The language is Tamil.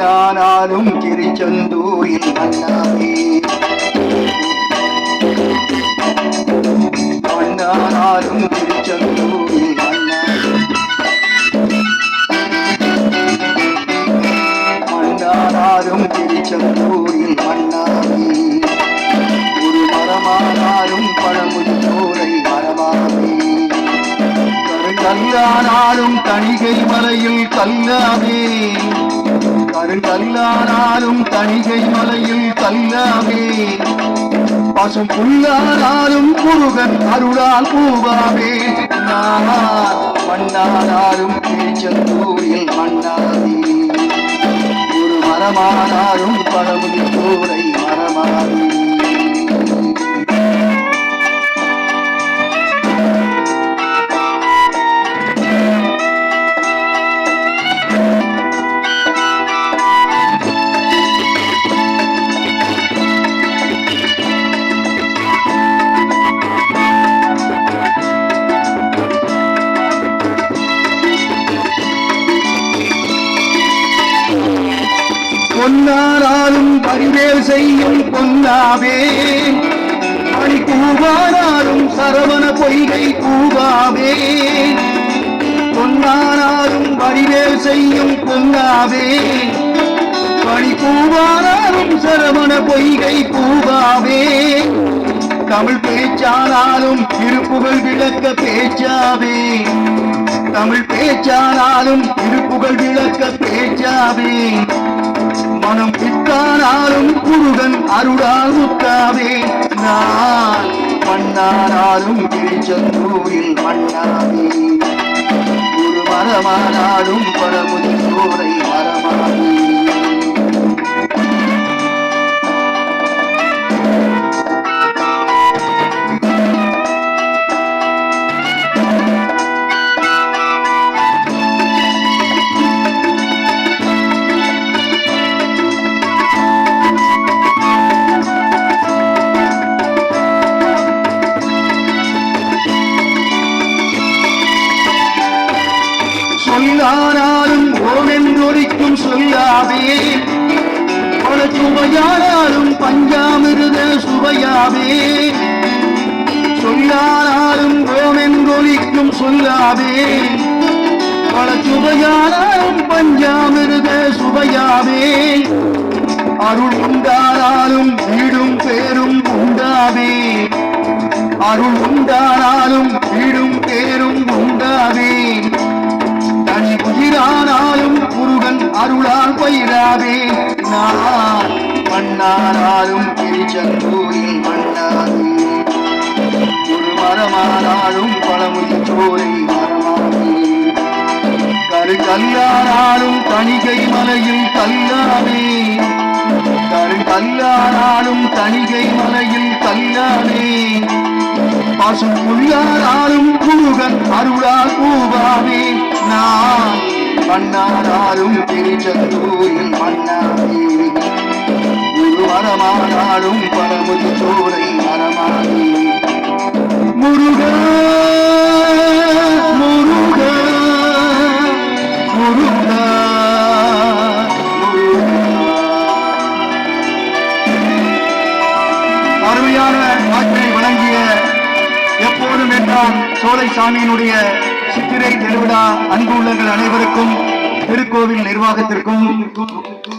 நானாலும் திருச்செந்தூரில் மன்னாவே மண்ணானாலும் திருச்செந்தூரில் மன்னாவே மண்ணானாலும் திருச்செந்தூரில் மன்னாவே ஒரு மரமானாலும் பழமுதி மரமாவே கல்லானாலும் தணிகை மலையில் கல்லாவே கருங்கல்லானாலும் தணிகை மலையில் கல்லாமே பசும் புல்லானாலும் முருகன் அருளால் பூவாமே. நான் மண்ணானாலும் திருச்செந்தூரில் மண்ணாவே ஒரு மரமானாலும் பழமுதி கூரை மரமாவே பொன்னாராலும் பரிவேல் செய்யும் பொன்னாவே. மணி கூவானாலும் சரவண பொய்கை கூவாவே. பொன்னானாலும் பரிவேல் செய்யும் பொன்னாவே. பணி கூவானாலும் சரவண பொய்கை கூவாவே. தமிழ் பேச்சானாலும் திருப்புகழ் விளக்க பேச்சாவே. தமிழ் பேச்சானாலும் திருப்புகழ் விளக்க பேச்சாவே. மனம் பித்தானாலும் குருகன் அருளால் முத்தாவே நான் மண்ணானாலும் திருச்செந்தூரில் மண்ணாவே ஒரு மரமானாலும் பழமுதி சோரை மரமாவே ஆனாலும் ஓமென்றொழிக்கும் சொல்லாவே பல சுவையானாலும் பஞ்சாமிருத சுவையாவே சொல்லானாலும் ஓமென்றொழிக்கும் சொல்லாவே பல சுவையானாலும் பஞ்சாமிருத சுவையாவே அருள் உண்டானாலும் வீடும் பேரும் உண்டாவே அருள் உண்டானாலும் வீடும் பேரும் பயிராவே நான் மண்ணானாலும் திருச்செந்தூரில் மண்ணாவே ஒரு மரமானாலும் பழமுதி சோலை மரமாவே கரு கல்லானாலும் தணிகை மலையில் கல்லாவே கரு கல்லானாலும் தணிகை மலையில் கல்லாவே பசு புல்லானாலும் முருகன் அருளா பூவாவே நான் மன்னாராலும் திருச்செந்தூரின் மன்னாரே குரு மரமானாலும் பழமுதி சோலை மரமானே முருகா முருகா முருகா அருமையான வாக்கினை வழங்கிய எப்போதும் என்றால் சோலை சாமியினுடைய சித்திரை திருவிழா அன்பு உள்ளங்கள் அனைவருக்கும் திருக்கோவில் நிர்வாகத்திற்கும்